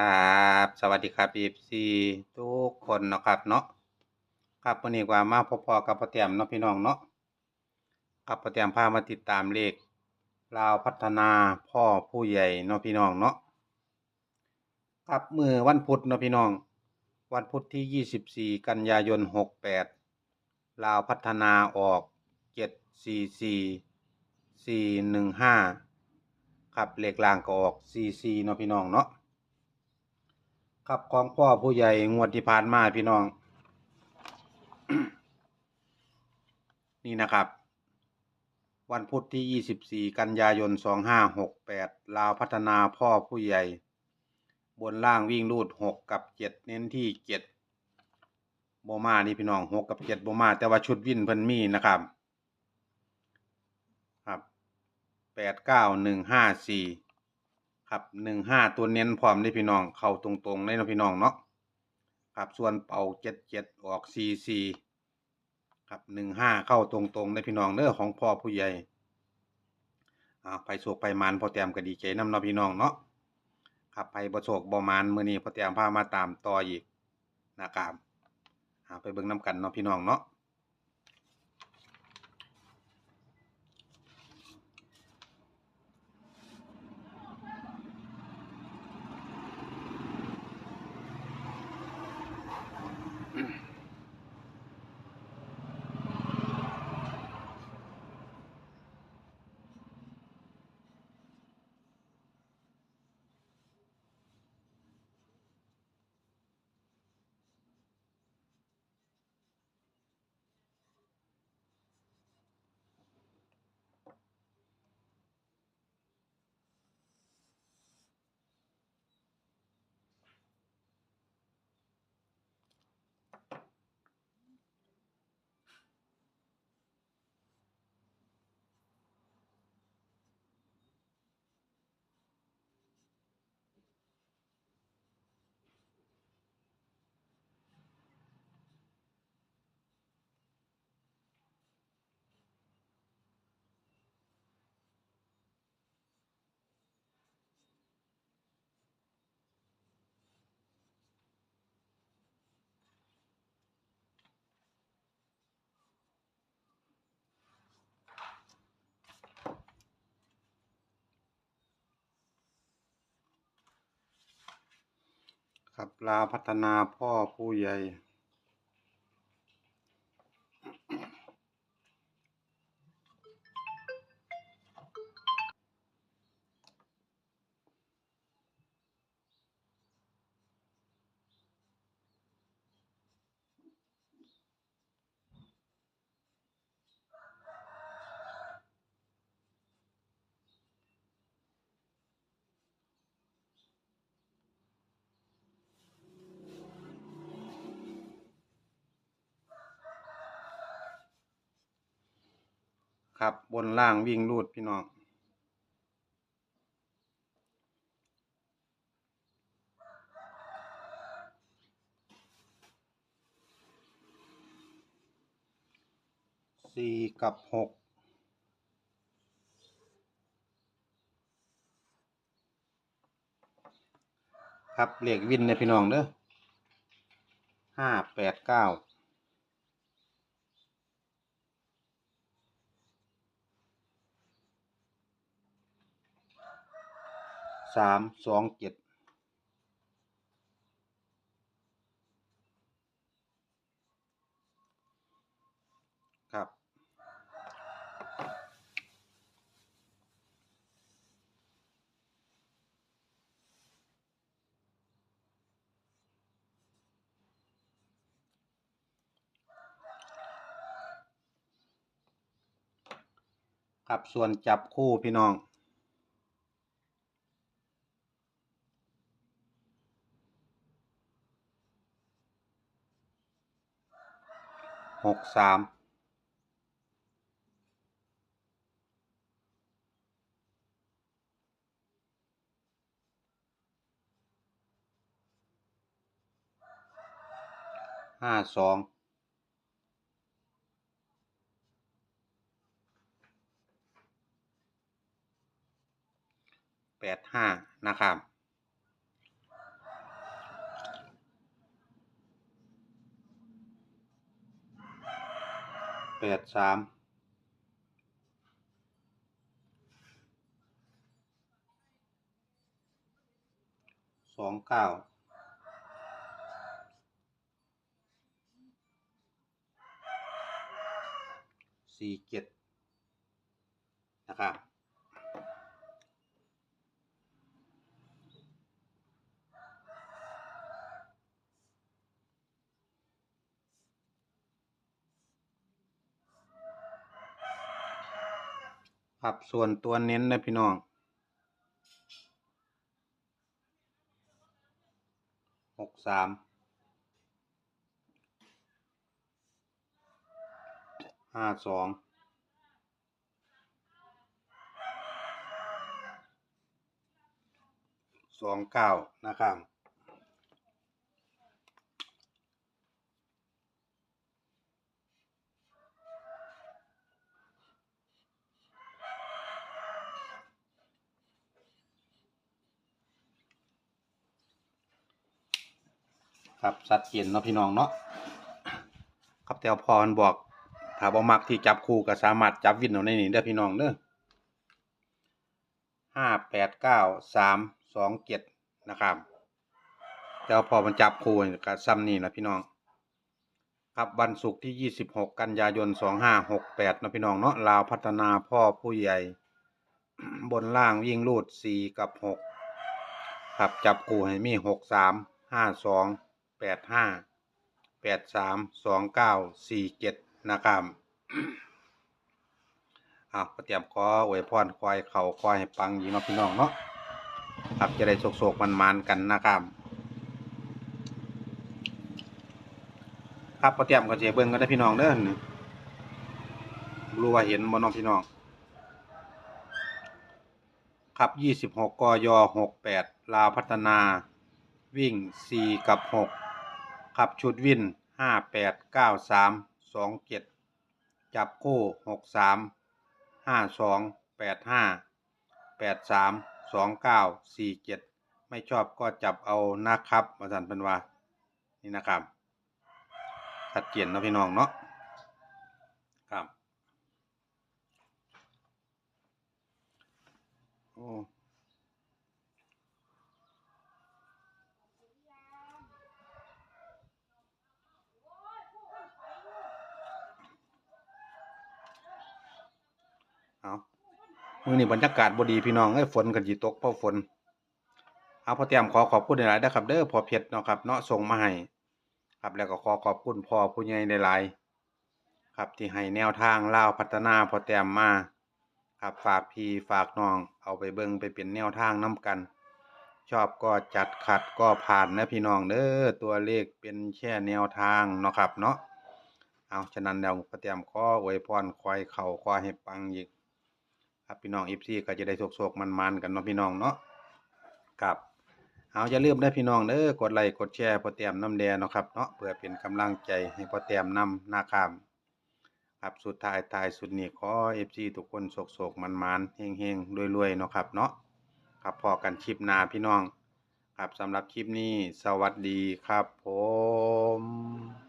ครับ สวัสดีครับ FC ทุกคนนะครับเนาะครับวันนี้ว่ามาพบๆกับพ่อแต้มเนาะพี่น้องเนาะครับพ่อแต้มพามาติดตามเลขลาวพัฒนาพ่อผู้ใหญ่เนาะพี่น้องเนาะครับมือวันพุธเนาะพี่น้อง วันพุธที่ 24 กันยายน 68 ลาวพัฒนาออก 744 415 ครับเลขล่างก็ออก 44เนาะพี่น้องเนาะ ครับของพ่อผู้ใหญ่งวดที่ผ่านมาพี่น้อง นี่นะครับ วันพุธที่ 24 กันยายน 2568 ลาวพัฒนาพ่อผู้ใหญ่ บนล่างวิ่งรูด 6 กับ 7 เน้นที่ 7 โบมานี่พี่น้อง 6 กับ 7 โบมาแต่ว่าชุดวิ่นเพิ่นมีนะครับ ครับ 8 9 1 5 4 ครับหนึ่งห้าตัวเน้นพร้อมได้พี่น้อง เข้าตรงๆได้นะพี่น้องเนาะครับส่วนเป่าเจ็ดเจ็ดออกซีซีครับหนึ่งห้าเข้าตรงๆได้พี่น้องเด้อของพ่อผู้ใหญ่อ่าไปโศกไปมานพอแต้มก็ดีใจน้ำเนาะพี่น้องเนาะครับไปบ่โศกบ่มานมื้อนี้พอแต้มพามาตามต่ออีกนะครับอ่าไปเบิ่งน้ำกันเนาะพี่น้องเนาะ ครับลาพัฒนาพ่อผู้ใหญ่ ครับบนล่างวิ่งรูดพี่น้องสี่กับหกครับเลขวินเนี่ยพี่น้องเด้อห้าแปดเก้า สามสองเจ็ดครับ ครับส่วนจับคู่พี่น้อง หกสามห้าสองแปดห้านะครับ ปดสามสองเก้าสี่เจ็ดนะครับ ครับส่วนตัวเน้นนะพี่น้องหกสามห้าสองสองเก้านะครับ ครับสัดเจนเนาะพี่น้องเนาะครับแต่พรบอกถ้าบ่มักที่จับคู่ก็สามารถจับวินเอาในนี้ได้พี่น้องเด้อห้าแปดเก้าสามสองเจ็ดนะครับแต่ว่าพอมันจับคู่ก็ซ้ำนี่นะพี่น้อง ครับวันศุกร์ที่ 26 กันยายน 2568นะพี่น้องเนาะลาวพัฒนาพ่อผู้ใหญ่ บนล่างวิ่งรูด 4 กับ 6 ครับจับคู่ให้มี 6 3 5 2 8 5 8 3 2 9 4 7นะครับอะก็เตรียมขออวยพรควายเข่าควายปังยิงเนาพี่น้องเนาะครับจะได้โศกๆมันๆกันนะครับครับพอเตรียมก็จเบิ่งกันได้พี่น้องเด้อนี่รู้ว่าเห็นบ่น้องพี่น้อง ครับยี่สิบหกกยหกแปดลาวพัฒนา วิ่งสี่กับหก ครับชุดวินห้าแปดเก้าสามสองเจ็ดจับคู่หกสามห้าสองแปดห้าแปดสามสองเก้าสี่เจ็ดไม่ชอบก็จับเอานะครับมาสันเป็นว่านี่นะครับชัดเจนเนาะพี่น้องเนาะครับโอ้เอา มือนี่บรรยากาศบดีพี่น้องเอ้ยฝนกันจีตกเพราะฝน เอาพอเตรียมขอขอบคุณหลายๆนะครับ เด้อพอเพชรเนาะครับเนาะส่งมาให้ครับแล้วก็ขอขอบคุณพ่อผู้ใหญ่หลายๆครับที่ให้แนวทางเล่าพัฒนาพอแต้มมาครับฝากพี่ฝากน้องเอาไปเบิ่งไปเป็นแนวทางน้ำกัน ชอบก็จัดขัดก็ผ่านนะพี่น้องเด้อตัวเลขเป็นแค่แนวทางเนาะครับเนาะเอาฉะนั้นแล้วพอแต้มขออวยพรควายเข่าควายให้ปังอีก ครับพี่น้องอีฟซีก็จะได้โศกๆมันๆกันเนาะพี่น้องเนาะครับเอาอย่าลืมได้พี่น้องเด้อกดไลค์กดแชร์พอแต้มน้ำแดงเนาะครับเนาะเพื่อเป็นกำลังใจให้พอแต้มนำหน้าคามครับสุดท้ายท้ายสุดนี้ขอเอฟซีทุกคนโศกโศกมันมันๆเฮงเฮงรวยรวยๆเนาะครับเนาะครับพอกันคลิปหน้าพี่น้อง ครับสำหรับคลิปนี้สวัสดีครับผม